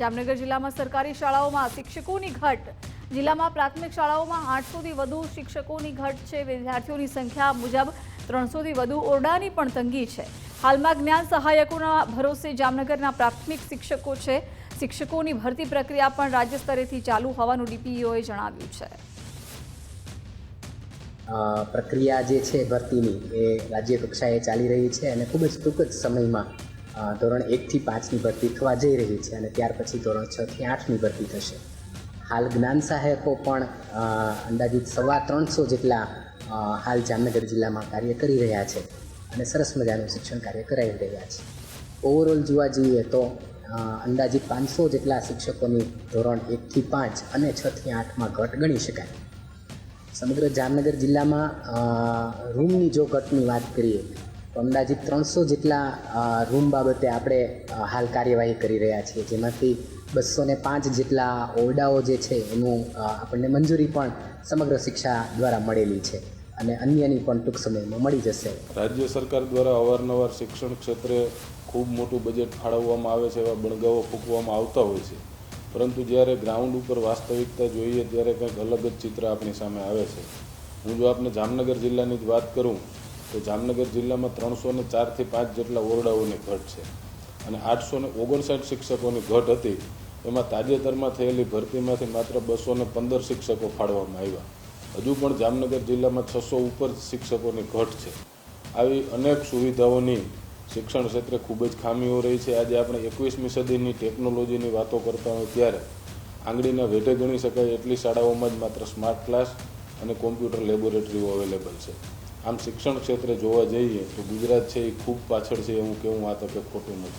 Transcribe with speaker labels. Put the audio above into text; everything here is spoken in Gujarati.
Speaker 1: જામનગર જિલ્લામાં સરકારી શાળાઓમાં શિક્ષકોની ઘટ. જિલ્લામાં પ્રાથમિક શાળાઓમાં આઠસોથી વધુ શિક્ષકોની ઘટ છે. વિદ્યાર્થીઓની સંખ્યા મુજબ ત્રણસોથી વધુ ઓરડાની પણ તંગી છે. હાલમાં જ્ઞાન સહાયકોના ભરોસે જામનગરના પ્રાથમિક શિક્ષકો છે. શિક્ષકોની ભરતી પ્રક્રિયા પણ રાજ્ય સ્તરેથી ચાલુ હોવાનું ડીપીઓએ જણાવ્યું છે.
Speaker 2: પ્રક્રિયા જે છે ભરતીની એ રાજ્ય કક્ષાએ ચાલી રહી છે અને ખૂબ જ ટૂંક જ સમયમાં ધોરણ એકથી પાંચની ભરતી થવા જઈ રહી છે અને ત્યાર પછી ધોરણ છથી આઠની ભરતી થશે. હાલ જ્ઞાન સહાયકો પણ અંદાજિત સવા ત્રણસો જેટલા હાલ જામનગર જિલ્લામાં કાર્ય કરી રહ્યા છે અને સરસ મજાનું શિક્ષણ કાર્ય કરાવી રહ્યા છે. ઓવરઓલ જોવા જઈએ તો અંદાજિત પાંચસો જેટલા શિક્ષકોની ધોરણ એકથી પાંચ અને છથી આઠમાં ઘટ ગણી શકાય. સમગ્ર જામનગર જિલ્લામાં રૂમની જો ઘટની વાત કરીએ તો અંદાજિત ત્રણસો જેટલા રૂમ બાબતે આપણે હાલ કાર્યવાહી કરી રહ્યા છીએ. જેમાંથી બસો ને પાંચ જેટલા ઓરડાઓ જે છે એનું આપણને મંજૂરી પણ સમગ્ર શિક્ષા દ્વારા મળેલી છે અને અન્યની પણ ટૂંક સમયમાં મળી જશે.
Speaker 3: રાજ્ય સરકાર દ્વારા અવારનવાર શિક્ષણ ક્ષેત્રે ખૂબ મોટું બજેટ ફાળવવામાં આવે છે એવા બણગાઓ ફૂંકવામાં આવતા હોય છે. પરંતુ જ્યારે ગ્રાઉન્ડ ઉપર વાસ્તવિકતા જોઈએ ત્યારે કંઈક અલગ જ ચિત્ર આપણી સામે આવે છે. હું જો આપને જામનગર જિલ્લાની જ વાત કરું તો જામનગર જિલ્લામાં ત્રણસો ને ચારથી પાંચ જેટલા ઓરડાઓની ઘટ છે. અને આઠસો ને ઓગણસાઠ શિક્ષકોની ઘટ હતી. એમાં તાજેતરમાં થયેલી ભરતીમાંથી માત્ર બસો ને પંદર શિક્ષકો ફાળવામાં આવ્યા. હજુ પણ જામનગર જિલ્લામાં છસો ઉપર શિક્ષકોની ઘટ છે. આવી અનેક સુવિધાઓની શિક્ષણ ક્ષેત્રે ખૂબ જ ખામીઓ રહી છે. આજે આપણે એકવીસમી સદીની ટેકનોલોજીની વાતો કરતા હોય ત્યારે આંગળીના વેઢે ગણી શકાય એટલી શાળાઓમાં જ માત્ર સ્માર્ટ ક્લાસ અને કોમ્પ્યુટર લેબોરેટરીઓ અવેલેબલ છે. આમ શિક્ષણ ક્ષેત્રે જોવા જઈએ તો ગુજરાત છે એ ખૂબ પાછળ છે એવું કેવું આ તકે ખોટું નથી.